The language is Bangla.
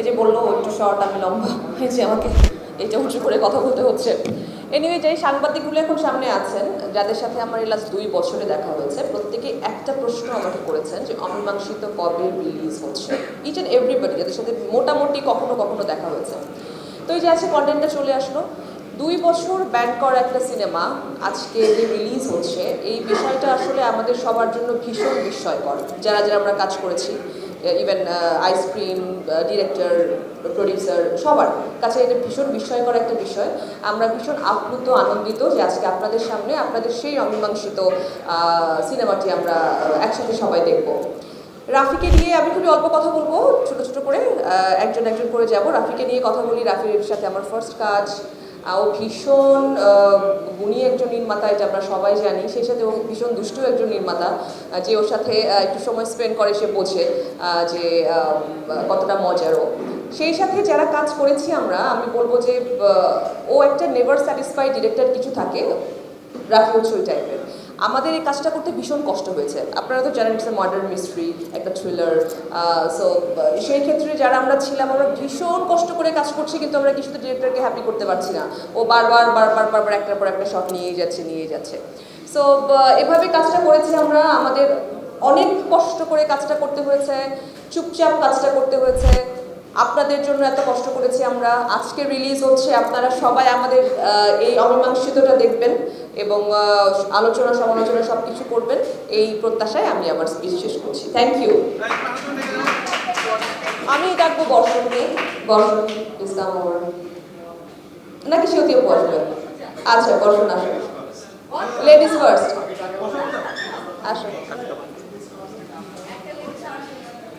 এই যে বলল একটু শর্ট আমি লম্বা। যে আমাকে এটা উঁচু করে কথা বলতে হচ্ছে। এনিওয়ে যে সাংবাদিকগুলো এখন সামনে আছেন, যাদের সাথে আমার এই লাস্ট দুই বছরে দেখা হয়েছে, প্রত্যেকে একটা প্রশ্ন আমাকে করেছেন যে অমীমাংসিত কবে রিলিজ হচ্ছে। ইচ অ্যান্ড এভরিবডি যাদের সাথে মোটামুটি কখনো কখনো দেখা হয়েছে। তো এই যে আজকে কন্টেন্টটা চলে আসলো। দুই বছর ব্যান করা একটা সিনেমা আজকে যে রিলিজ হচ্ছে, এই বিষয়টা আসলে আমাদের সবার জন্য ভীষণ বিস্ময়কর। যারা যারা আমরা কাজ করেছি ইভেন আইসক্রিম ডিরেক্টর প্রডিউসার সবার কাছে এটা ভীষণ বিস্ময়কর একটা বিষয়। আমরা ভীষণ আপ্লুত, আনন্দিত যে আজকে আপনাদের সামনে আপনাদের সেই অমীমাংসিত সিনেমাটি আমরা একসাথে সবাই দেখব। রাফিকে নিয়ে আমি খুবই অল্প কথা বলব, ছোট ছোট করে একজন একজন করে যাব। রাফিকে নিয়ে কথা বলি, রাফির সাথে আমার ফার্স্ট কাজ। ও ভীষণ গুণী একজন নির্মাতা, এটা আমরা সবাই জানি। সেই সাথে ও ভীষণ দুষ্টু একজন নির্মাতা যে ওর সাথে একটু সময় স্পেন্ড করে, সে বোঝে যে কতটা মজার ও। সেই সাথে যারা কাজ করেছি আমরা, আমি বলব যে ও একটা নেভার স্যাটিসফাইড ডিরেক্টর কিছু থাকে রাফি হচ্ছে ওই টাইপের আমাদের এই কাজটা করতে ভীষণ কষ্ট হয়েছে। আপনারা তো জানেন ইটস এ মডার্ন মিস্ট্রি একটা থ্রিলার সো সেই ক্ষেত্রে যারা আমরা ছিলাম, আমরা ভীষণ কষ্ট করে কাজ করছি, কিন্তু আমরা কিছু ডিরেক্টরকে হ্যাপি করতে পারছি না। ও বারবার বারবার বারবার একটার পর একটা শট নিয়েই যাচ্ছে নিয়ে যাচ্ছে। সো এভাবে কাজটা করেছি আমরা, আমাদের অনেক কষ্ট করে কাজটা করতে হয়েছে, চুপচাপ কাজটা করতে হয়েছে। আপনাদের জন্য এত কষ্ট করেছি আমরা। আজকে রিলিজ হচ্ছে, আপনারা সবাই আমাদের এই অমীমাংসিতটা দেখবেন এবং আলোচনা, সমালোচনা সব কিছু করবেন। এই প্রত্যাশায় আমি আমার স্পিচ শেষ করছি। থ্যাংক ইউ আমি ডাকবো বর্ষণকে। বর্ষণ ইসলাম নাকি সেও বসবে আচ্ছা বর্ষণ আসুন লেডিস ফার্স্ট আসো।